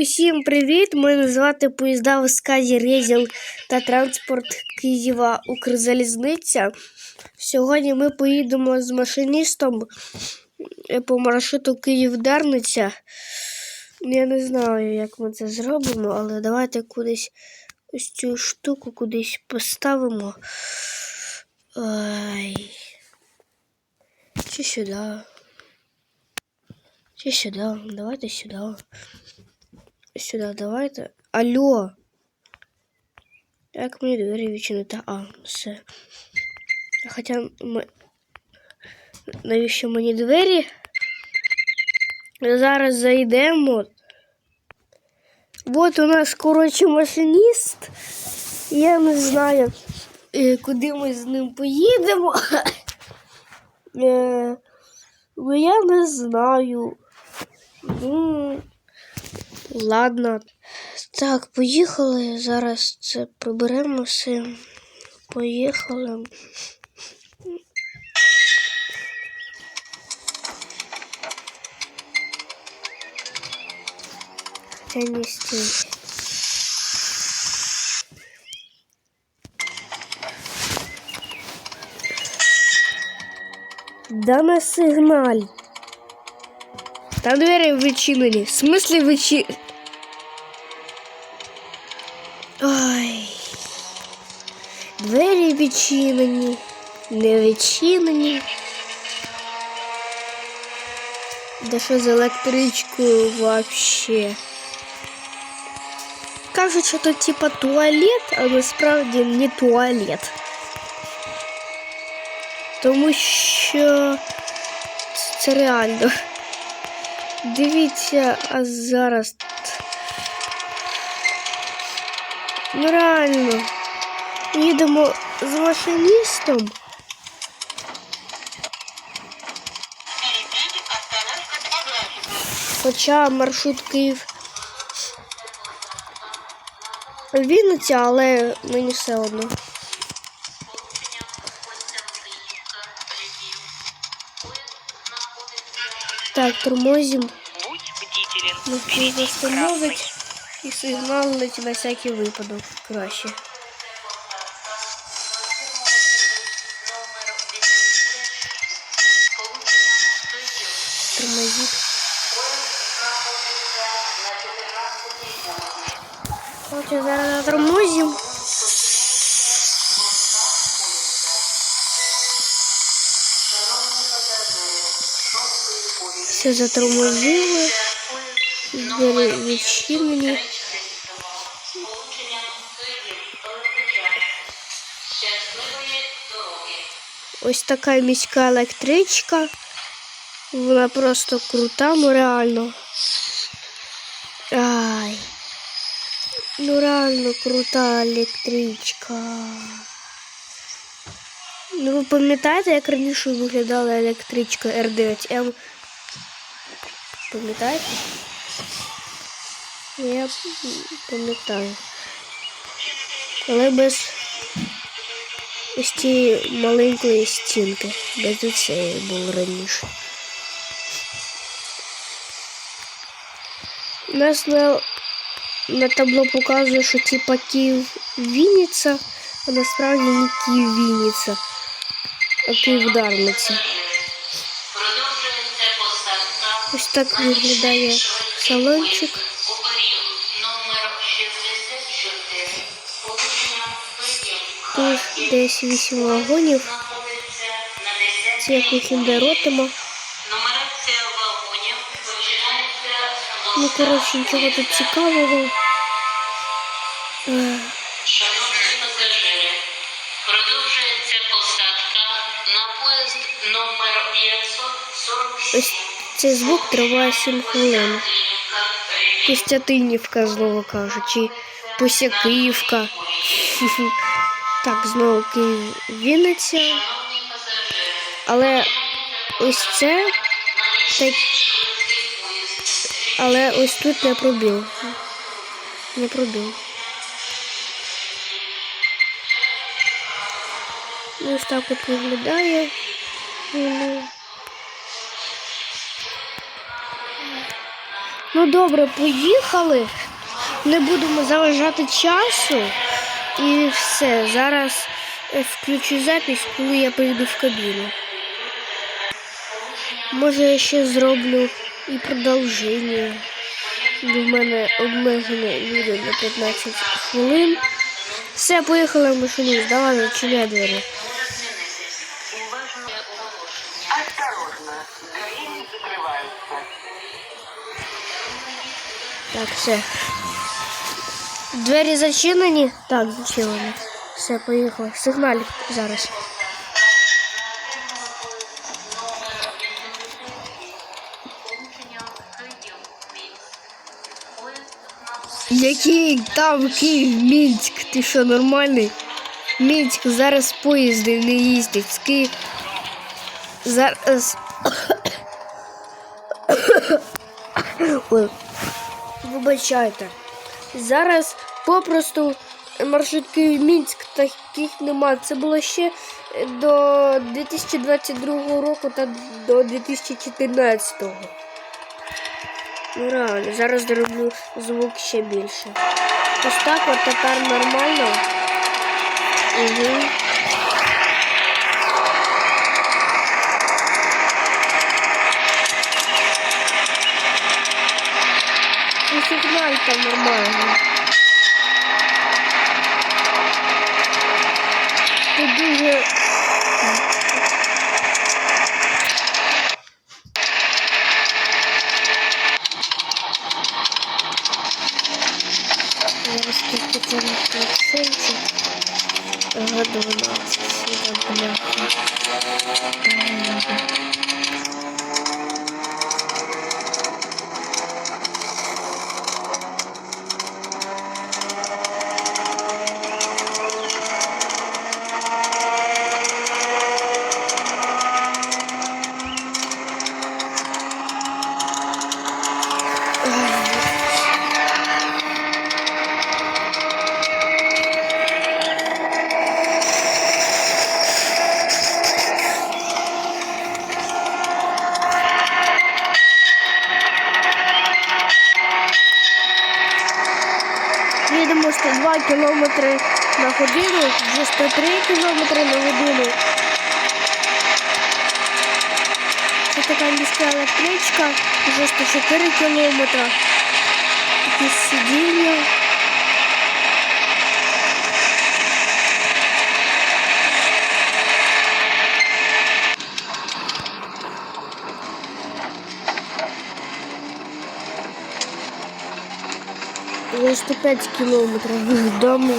Усім привіт! Мене звати поїзда в сказі Резінг та транспорт Києва Укрзалізниця. Сьогодні ми поїдемо з машиністом е, по маршруту Київ-Дарниця. Я не знаю, як ми це зробимо, але давайте кудись ось цю штуку кудись поставимо. Ой. Чи сюди? Чи сюди? Давайте сюди. Сюди, давайте. Алло. Як мені двері відчинити? А, все. Хоча ми... навіщо мені двері? Зараз зайдемо. Вот у нас, коротше, машиніст. Я не знаю, е, куди ми з ним поїдемо. Е, Ну, я не знаю. Ну, ладно. Так, поїхали. Зараз це приберемо все. Поїхали. Це не стій. Да на сигналь. Та двері відчинені. В смислі відчинені? Ой. Двері відчинені. Не відчинені. Да що з електричкою вообще? Кажуть, що тут типа туалет, а насправді не туалет. Тому що це реально. Дивіться, а зараз. Ну реально. Їдемо з машиністом. Хоча маршрут Київ. Вінниця, але мені все одно. Так, тормозим. Ну, Впереди остановить і сигналить на всякий випадок краще. Тормозит. Короче, зараз затормозим. Все затормозили. Двері відчинені. Ось така міська електричка. Вона просто крута, ну реально. Ай. Ну реально крута електричка. Ну ви пам'ятаєте, як раніше виглядала електричка R9M? Пам'ятаєте? Я пам'ятаю. Але без ось цієї маленької стінки. Без цієї було раніше. У нас на, на табло показує, що типа Київ Вінниця, а насправді не Київ Вінниця, а Київ Дарниця. Продовжується. Ось так виглядає салончик. У період номер 64. Сполучення Київ. Тут десь 8 вагонів. Знаходиться на 10 Це як починається з Ну, коротше, нічого тут цікавого. Продовжується посадка на поїзд номер 547. Ось цей звук триває 7 хвилин. Пустятинівка, знову кажучи. Посякиївка. Так, знову Київ Вінниця. Але ось це. Так, але ось тут не пробіл. Не пробіл. Ну, Ось так от виглядає. Ну, добре, поїхали. Не будемо заважати часу. І все. Зараз е, включу запись, коли я прийду в кабіну. Може, я ще зроблю і продовження. Бо в мене обмежене відео на 15 хвилин. Все, поїхали в машині. Давай, відчиняй двері. Так, все. Двері зачинені? Так, зачинені. Все, поїхали. Сигналь зараз. Який там Київ, Мінськ? Ти що, нормальний? Мінськ, зараз поїзди не їздять. З. Зараз. Ой. Вибачайте. Зараз попросту маршрут Київ-Мінськ таких нема. Це було ще до 2022 року та до 2014. Ну реально, зараз зроблю звук ще більше. Ось так от тепер нормально. Угу. І сигналь там нормально. Тут дуже Зараз Їдемо 102 кілометри на годину, вже 103 кілометри на годину. Це така міська електричка, вже 104 кілометри. Якісь сидіння. Вже 105 кілометрів дому.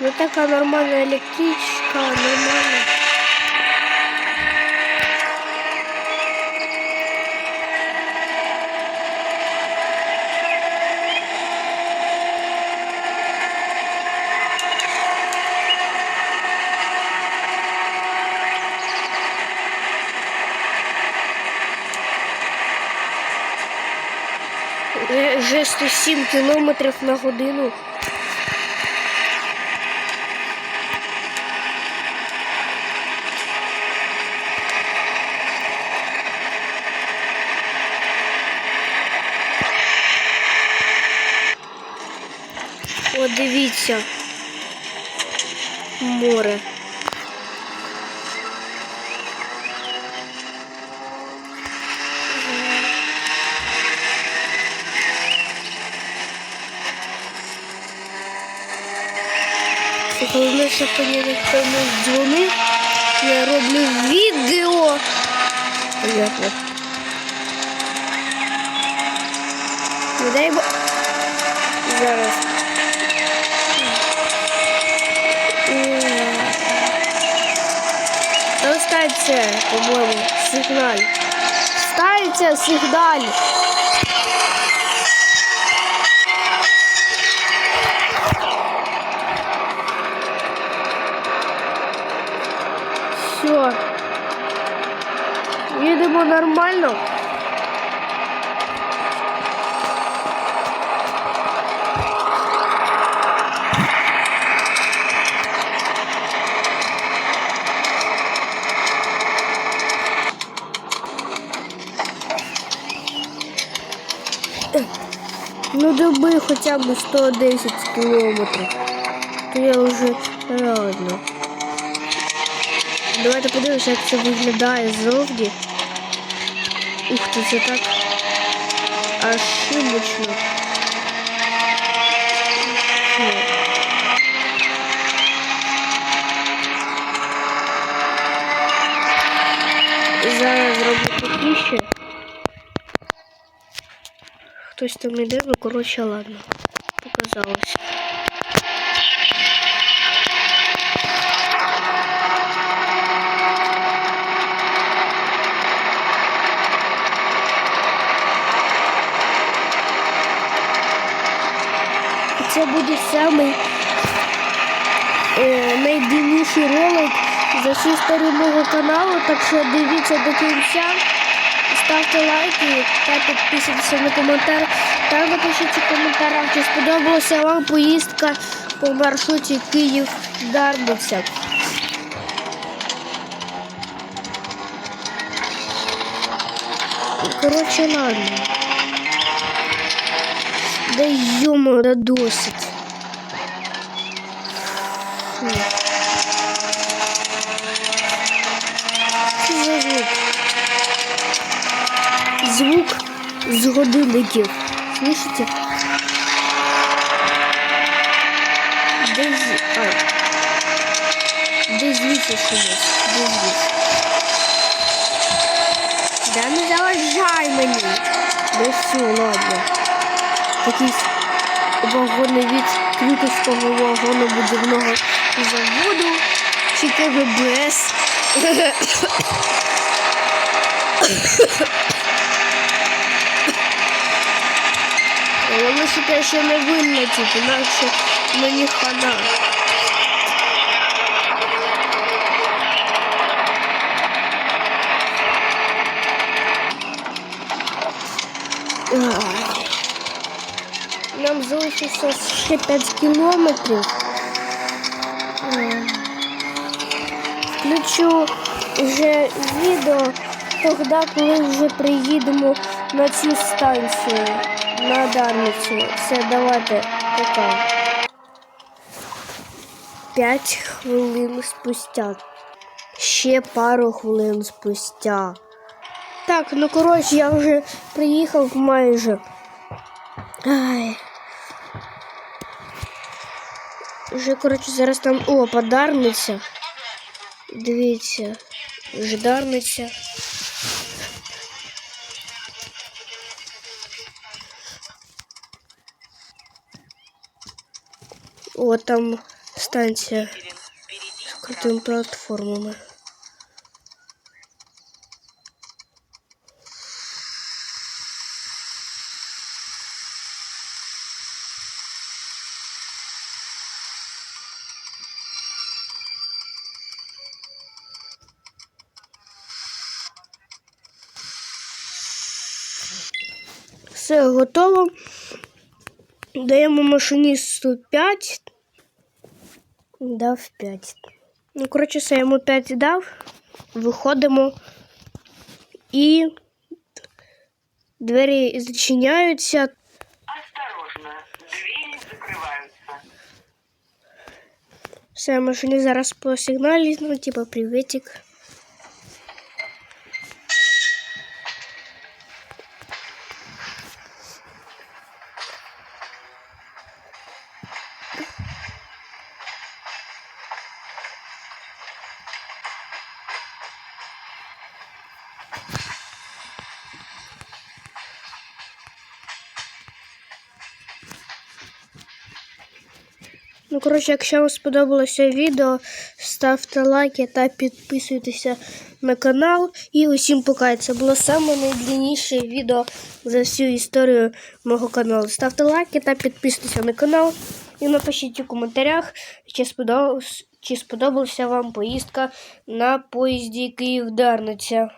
Ну така нормальна електричка, нормальна. Вже 107 кілометрів на годину. О, дивіться. Море. Головне, щоб мені ніхто не дзвонив. Я роблю відео. Понятно. Не дай бо. Зараз. Там ставиться, по-моєму, сигналь. Ставиться сигналь. Все. їдемо нормально. Ну доби хоча б 110 кілометрів. То я вже реально. Давайте подивимося, як це виглядає ззовні. Ух ти, це так ошибочно. Зараз зроблю потише. Хтось там іде, ну коротше, ладно. Показалось. Це буде самий е, найдивніший ролик за всю історію мого каналу, так що дивіться до кінця. Ставте лайки та підписуйтесь на коментар. Та напишіть у коментарях, чи сподобалася вам поїздка по маршруті Київ-Дарниця. Коротше, ладно. Да да досить. Фу. Що за звук? Звук з годинників. Слышите? Де з... А. Де звідси щось? Де звідси? Да не заважай мені. Да все, ладно. Якийсь вагони від Крюковського вагону будівного заводу чи КГБС. Вони ще не вилетять, інакше мені хана. Нам залишиться ще 5 кілометрів. Включу вже відео тоді, коли вже приїдемо на цю станцію, на Дарницю. Все, давайте, пока. 5 хвилин спустя. Ще пару хвилин спустя. Так, ну коротше, я вже приїхав майже. Ай. Вже, коротше, зараз там о, подарниця. Дивіться, вже О, там станція з крутими платформами. Все готово. Даємо машиністу 5. Дав 5. Ну, коротше, все, я йому 5 дав. Виходимо і двері зачиняються. Осторожно, двери закрываются. Все, машині зараз по сигналі, ну, типа, приветик. Ну, коротше, якщо вам сподобалося відео, ставте лайки та підписуйтеся на канал. І усім пока. Це було саме найдлінніше відео за всю історію мого каналу. Ставте лайки та підписуйтеся на канал. І напишіть у коментарях, чи сподобалось, чи сподобалася вам поїздка на поїзді Київ-Дарниця.